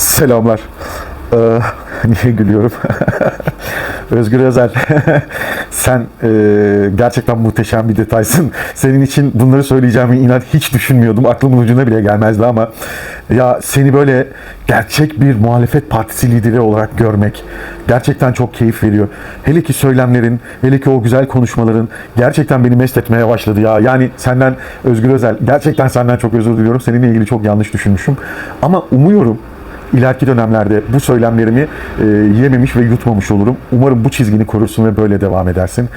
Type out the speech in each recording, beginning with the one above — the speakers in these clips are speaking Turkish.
Selamlar. Ee, niye gülüyorum? Özgür Özel, sen e, gerçekten muhteşem bir detaysın. Senin için bunları söyleyeceğimi inan hiç düşünmüyordum. Aklımın ucuna bile gelmezdi ama ya seni böyle gerçek bir muhalefet partisi lideri olarak görmek gerçekten çok keyif veriyor. Hele ki söylemlerin, hele ki o güzel konuşmaların gerçekten beni mest etmeye başladı ya. Yani senden Özgür Özel, gerçekten senden çok özür diliyorum. Seninle ilgili çok yanlış düşünmüşüm. Ama umuyorum ileriki dönemlerde bu söylemlerimi e, yememiş ve yutmamış olurum. Umarım bu çizgini korursun ve böyle devam edersin.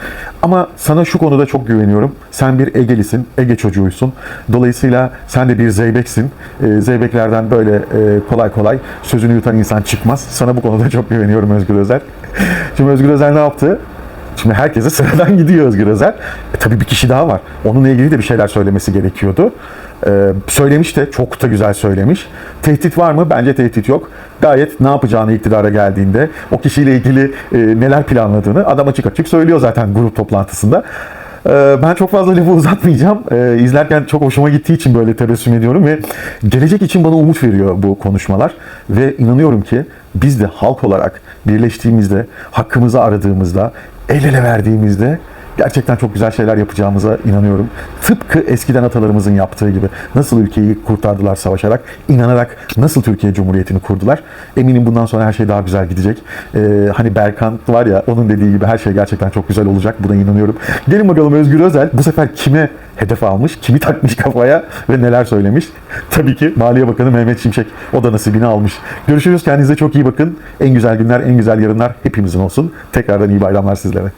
Ama sana şu konuda çok güveniyorum. Sen bir Ege'lisin, Ege çocuğuysun. Dolayısıyla sen de bir Zeybeksin. E, Zeybeklerden böyle e, kolay kolay sözünü yutan insan çıkmaz. Sana bu konuda çok güveniyorum Özgür Özel. Şimdi Özgür Özel ne yaptı? Şimdi herkese sıradan gidiyor Özgür Özel. E, tabii bir kişi daha var. Onunla ilgili de bir şeyler söylemesi gerekiyordu. Ee, söylemiş de çok da güzel söylemiş. Tehdit var mı? Bence tehdit yok. Gayet ne yapacağını iktidara geldiğinde o kişiyle ilgili e, neler planladığını adam açık açık söylüyor zaten grup toplantısında. Ee, ben çok fazla lafı uzatmayacağım. Ee, izlerken çok hoşuma gittiği için böyle tebessüm ediyorum ve gelecek için bana umut veriyor bu konuşmalar. Ve inanıyorum ki biz de halk olarak birleştiğimizde, hakkımızı aradığımızda, el ele verdiğimizde gerçekten çok güzel şeyler yapacağımıza inanıyorum. Tıpkı eskiden atalarımızın yaptığı gibi nasıl ülkeyi kurtardılar savaşarak, inanarak nasıl Türkiye Cumhuriyeti'ni kurdular. Eminim bundan sonra her şey daha güzel gidecek. Ee, hani Berkan var ya onun dediği gibi her şey gerçekten çok güzel olacak. Buna inanıyorum. Gelin bakalım Özgür Özel bu sefer kime hedef almış, kimi takmış kafaya ve neler söylemiş. Tabii ki Maliye Bakanı Mehmet Şimşek. O da nasibini almış. Görüşürüz. Kendinize çok iyi bakın. En güzel günler, en güzel yarınlar hepimizin olsun. Tekrardan iyi bayramlar sizlere.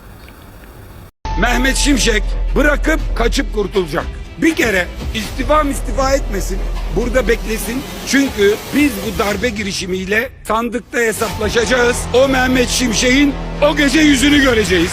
Mehmet Şimşek bırakıp kaçıp kurtulacak. Bir kere istifa istifa etmesin. Burada beklesin. Çünkü biz bu darbe girişimiyle sandıkta hesaplaşacağız. O Mehmet Şimşek'in o gece yüzünü göreceğiz.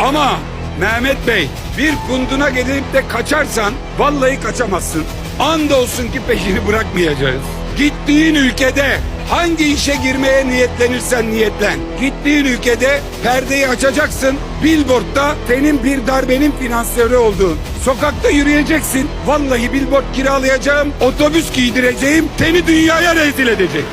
Ama Mehmet Bey bir kunduna gelip de kaçarsan vallahi kaçamazsın. Andolsun ki peşini bırakmayacağız. Gittiğin ülkede hangi işe girmeye niyetlenirsen niyetlen. Gittiğin ülkede perdeyi açacaksın. Billboard'da senin bir darbenin finansörü olduğun. Sokakta yürüyeceksin. Vallahi billboard kiralayacağım. Otobüs giydireceğim. Seni dünyaya rezil edecek.